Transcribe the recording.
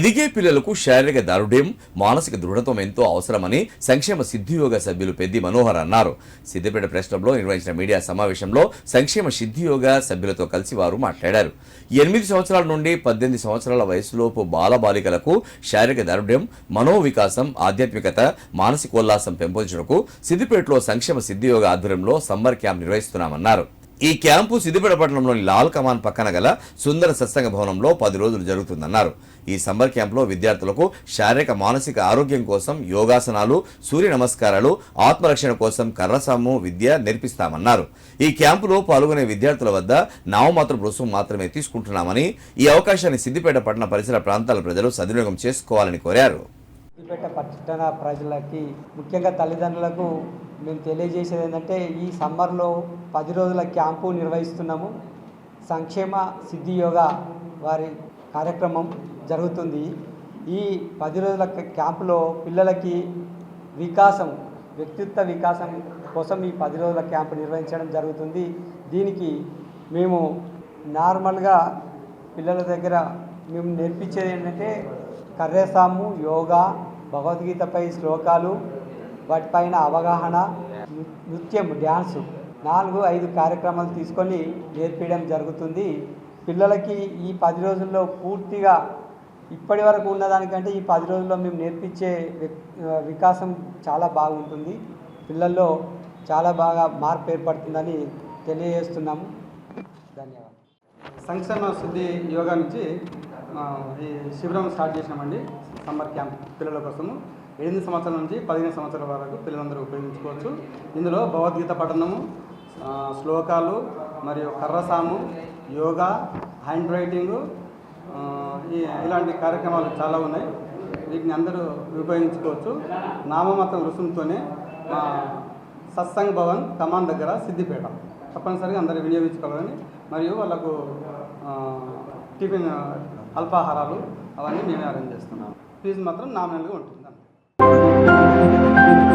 ఎదిగే పిల్లలకు శారీరక దారుఢ్యం మానసిక దృఢత్వం ఎంతో అవసరమని సంక్షేమ సిద్ధియోగ సభ్యులు పెద్ది మనోహర్ అన్నారు. సిద్దిపేట ప్రెస్ క్లబ్లో నిర్వహించిన మీడియా సమావేశంలో సంక్షేమ సిద్ధియోగ సభ్యులతో కలిసి వారు మాట్లాడారు. ఎనిమిది సంవత్సరాల నుండి పద్దెనిమిది సంవత్సరాల వయసులోపు బాలబాలికలకు శారీరక దారుఢ్యం మనోవికాసం ఆధ్యాత్మికత మానసికోల్లాసం పెంపొందడానికి సిద్దిపేటలో సంక్షేమ సిద్ధియోగ ఆధ్వర్యంలో సమ్మర్ క్యాంప్ నిర్వహిస్తున్నామన్నారు. ఈ క్యాంపు సిద్దిపేట పట్టణంలోని లాల్ కమాన్ పక్కన గల సుందర సత్సంగ భవనంలో పది రోజులు జరుగుతుందన్నారు. ఈ సమ్మర్ క్యాంపులో విద్యార్థులకు శారీరక మానసిక ఆరోగ్యం కోసం యోగాసనాలు సూర్య నమస్కారాలు ఆత్మరక్షణ కోసం కర్రసాము విద్య నేర్పిస్తామన్నారు. ఈ క్యాంపులో పాల్గొనే విద్యార్థుల వద్ద నామమాత్ర రుసుము మాత్రమే తీసుకుంటున్నామని ఈ అవకాశాన్ని సిద్దిపేట పట్టణ పరిసర ప్రాంతాల ప్రజలు సద్వినియోగం చేసుకోవాలని కోరారు. సిద్దిపేట పట్టణ ప్రజలకి ముఖ్యంగా తల్లిదండ్రులకు మేము తెలియజేసేది ఏంటంటే ఈ సమ్మర్లో పది రోజుల క్యాంపు నిర్వహిస్తున్నాము. సంక్షేమ సిద్ధి యోగా వారి కార్యక్రమం జరుగుతుంది. ఈ పది రోజుల క్యాంపులో పిల్లలకి వికాసం వ్యక్తిత్వ వికాసం కోసం ఈ పది రోజుల క్యాంపు నిర్వహించడం జరుగుతుంది. దీనికి మేము నార్మల్గా పిల్లల దగ్గర మేము నేర్పించేది ఏంటంటే కర్రేసాము యోగా భగవద్గీతపై శ్లోకాలు వాటిపైన అవగాహన నృత్యం డ్యాన్సు నాలుగు ఐదు కార్యక్రమాలు తీసుకొని నేర్పించడం జరుగుతుంది. పిల్లలకి ఈ పది రోజుల్లో పూర్తిగా ఇప్పటి వరకు ఉన్నదానికంటే ఈ పది రోజుల్లో మేము నేర్పించే వికాసం చాలా బాగుంటుంది. పిల్లల్లో చాలా బాగా మార్పు ఏర్పడుతుందని తెలియజేస్తున్నాము. ధన్యవాదాలు. సంక్షేమ శుద్ధి యోగా నుంచి ఈ శిబిరం స్టార్ట్ చేసినామండి. సమ్మర్ క్యాంప్ పిల్లల కోసము. ఎనిమిది సంవత్సరాల నుంచి పదిహేను సంవత్సరాల వరకు పిల్లలందరూ ఉపయోగించుకోవచ్చు. ఇందులో భగవద్గీత పఠనము శ్లోకాలు మరియు కర్రసాము యోగా హ్యాండ్ రైటింగు ఈ ఇలాంటి కార్యక్రమాలు చాలా ఉన్నాయి. వీటిని అందరూ ఉపయోగించుకోవచ్చు. నామమతం రుసుముతోనే మా సత్సంగ్ భవన్ కమాన్ దగ్గర సిద్దిపేట. తప్పనిసరిగా అందరూ వినియోగించుకోవాలని మరియు వాళ్ళకు టిఫిన్ అల్పాహారాలు అవన్నీ మేమే అరేంజ్ చేస్తున్నాం. ఫీజు మాత్రం నామినల్గా ఉంటుంది. うん。